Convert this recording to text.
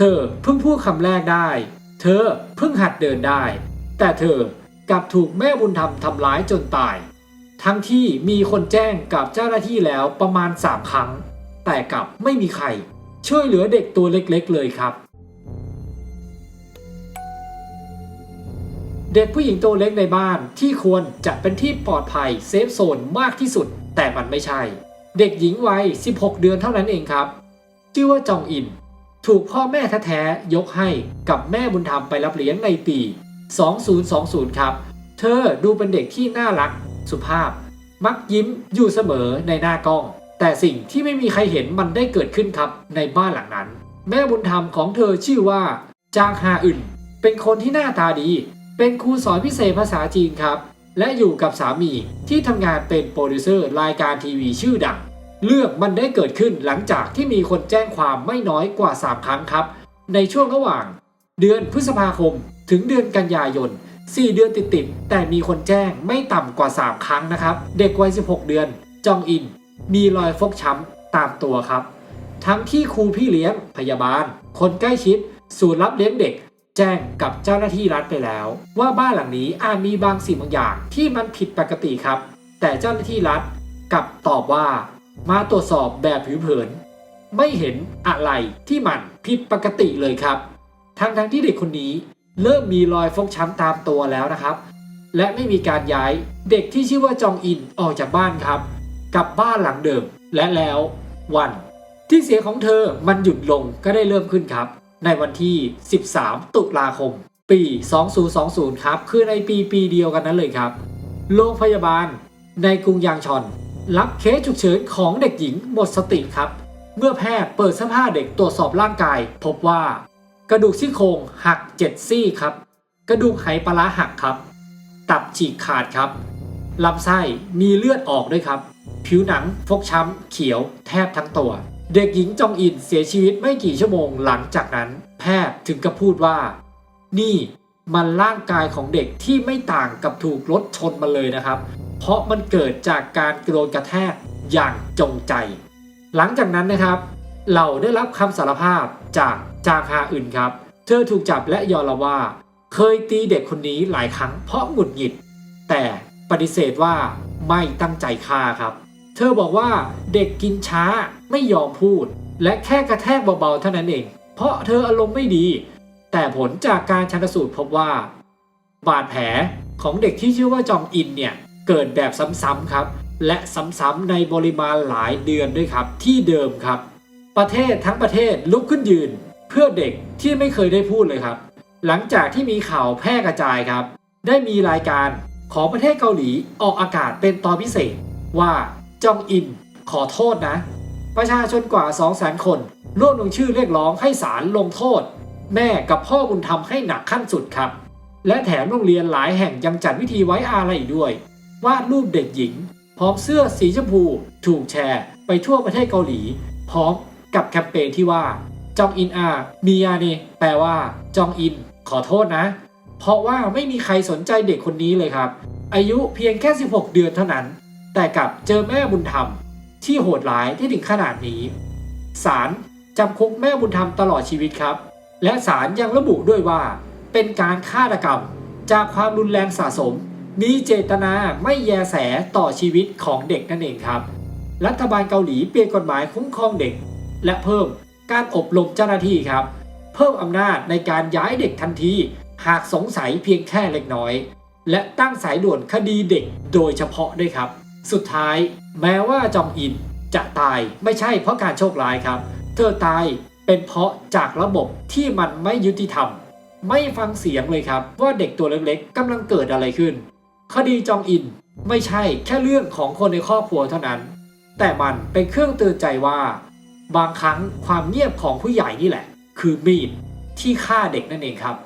เธอเพิ่งพูดคำแรกได้ เธอเพิ่งหัดเดินได้ แต่เธอกลับถูกแม่บุญธรรมทำร้ายจนตาย ทั้งที่มีคนแจ้งกับเจ้าหน้าที่แล้วประมาณ3ครั้ง แต่กลับไม่มีใคร ช่วยเหลือเด็กตัวเล็กๆเลยครับ เด็กผู้หญิงตัวเล็กในบ้านที่ควรจะเป็นที่ปลอดภัยเซฟโซนมากที่สุด แต่มันไม่ใช่ เด็กหญิงวัย 16 เดือนเท่านั้นเองครับ ชื่อว่าจองอิน ถูกพ่อแม่แท้ๆยกให้กับแม่บุญธรรมไปรับเลี้ยงในปี 2020 ครับ เธอดูเป็นเด็กที่น่ารัก สุภาพ มักยิ้มอยู่เสมอในหน้ากล้อง แต่สิ่งที่ไม่มีใครเห็นมันได้เกิดขึ้นครับในบ้านหลังนั้น แม่บุญธรรมของเธอชื่อว่า จางฮาอึนเป็นคนที่หน้าตาดี เป็นครูสอนพิเศษภาษาจีนครับ และอยู่กับสามีที่ทำงานเป็นโปรดิวเซอร์รายการทีวีชื่อดัง เรื่องมันได้เกิดขึ้นหลังจากที่มีคนแจ้งความไม่น้อยกว่า 3 ครั้งครับ ในช่วงระหว่าง เดือนพฤษภาคม ถึงเดือนกันยายน 4 เดือนติดๆแต่มีคนแจ้งไม่ต่ำกว่า 3 ครั้งนะครับ เด็กวัย 16 เดือน จองอิน มีรอยฟกช้ำตามตัวครับ ทั้งที่ครูพี่เลี้ยง พยาบาล คนใกล้ชิด ศูนย์รับเลี้ยงเด็ก แจ้งกับเจ้าหน้าที่รัฐไปแล้ว ว่าบ้านหลังนี้อาจมีบางสิ่งบางอย่างที่มันผิดปกติครับ แต่เจ้าหน้าที่รัฐกลับตอบว่า มาตรวจสอบแบบผิวเผิน ไม่เห็นอะไรที่มันผิดปกติเลยครับ ทั้งทั้งที่เด็กคนนี้เริ่มมีรอยฟกช้ำตามตัวแล้วนะครับ และไม่มีการย้ายเด็กที่ชื่อว่าจองอินออกจากบ้านครับ กลับบ้านหลังเดิม และแล้ววัน ที่เสียของเธอมันหยุดลงก็ได้เริ่มขึ้นครับ ในวันที่ 13 ตุลาคม ปี 2020 ครับ คือในปีปีเดียวกันนั้นเลยครับ โรงพยาบาลในกรุงยางชอน รับเคสฉุกเฉินของเด็กหญิงหมดสติครับ เมื่อแพทย์เปิดเสื้อผ้าเด็กตรวจสอบร่างกาย พบว่า กระดูกซี่โครงหักเจ็ดซี่ครับ กระดูกไหปลาร้าหักครับ ตับฉีกขาดครับลำไส้มีเลือดออกด้วยครับ ผิวหนังฟกช้ำ เขียวแทบทั้งตัว เด็กหญิงจองอินเสียชีวิตไม่กี่ชั่วโมงหลังจากนั้น แพทย์ถึงกับพูดว่า นี่มันร่างกายของเด็กที่ไม่ต่างกับถูกรถชนมาเลยนะครับ เพราะมันเกิดจากการกระโดนกระแทกอย่างจงใจ หลังจากนั้นนะครับ เราได้รับคำสารภาพจากจางฮาอึนครับ เธอถูกจับและยอมรับว่า เคยตีเด็กคนนี้หลายครั้งเพราะหงุดหงิด แต่ปฏิเสธว่าไม่ตั้งใจฆ่าครับ เธอบอกว่าเด็กกินช้าไม่ยอมพูด และแค่กระแทกเบาๆเท่านั้นเอง เพราะเธออารมณ์ไม่ดี แต่ผลจากการชันสูตรพบว่า บาดแผลของเด็กที่ชื่อว่าจองอินเนี่ย เกิดแบบซ้ำๆครับ และซ้ำๆในปริมาณหลายเดือนด้วยครับ ที่เดิมครับ ประเทศทั้งประเทศลุกขึ้นยืน เพื่อเด็กที่ไม่เคยได้พูดเลยครับ หลังจากที่มีข่าวแพร่กระจายครับ ได้มีรายการของประเทศเกาหลีออกอากาศเป็นตอนพิเศษ ว่าจองอินขอโทษนะ ประชาชนกว่า 2 0 0 0 0 0 คนร่วมลงชื่อเรียกร้องให้ศาลลงโทษ แม่กับพ่อบุญธรรมให้หนักขั้นสุดครับ และแถมโรงเรียนหลายแห่งยังจัดวิธีไว้อาลัยอีกด้วย วาดรูปเด็กหญิง พร้อมเสื้อสีชมพูถูกแชร์ไปทั่วประเทศเกาหลี พร้อมกับแคมเปญที่ว่าจองอินอามียาเนแปลว่าจองอิน ขอโทษนะ เพราะว่าไม่มีใครสนใจเด็กคนนี้เลยครับ อายุเพียงแค่ 16 เดือนเท่านั้น แต่กับเจอแม่บุญธรรม ที่โหดร้ายที่ถึงขนาดนี้ศาลจำคุกแม่บุญธรรมตลอดชีวิตครับ และศาลยังระบุด้วยว่า เป็นการฆาตกรรม จากความรุนแรงสะสม มีเจตนาไม่แยแสต่อชีวิตของเด็กนั่นเองครับ รัฐบาลเกาหลีเปลี่ยนกฎหมายคุ้มครองเด็ก และเพิ่มการอบรมเจ้าหน้าที่ครับ เพิ่มอำนาจในการย้ายเด็กทันทีหากสงสัยเพียงแค่เล็กน้อย และตั้งสายด่วนคดีเด็กโดยเฉพาะด้วยครับ สุดท้ายแม้ว่าจองอินจะตายไม่ใช่เพราะการโชคร้ายครับ เธอตายเป็นเพราะจากระบบที่มันไม่ยุติธรรม ไม่ฟังเสียงเลยครับ ว่าเด็กตัวเล็กๆกำลังเกิดอะไรขึ้น คดีจองอินไม่ใช่แค่เรื่องของคนในครอบครัวเท่านั้น แต่มันเป็นเครื่องเตือนใจว่า บางครั้งความเงียบของผู้ใหญ่นี่แหละ คือมีดที่ฆ่าเด็กนั่นเองครับ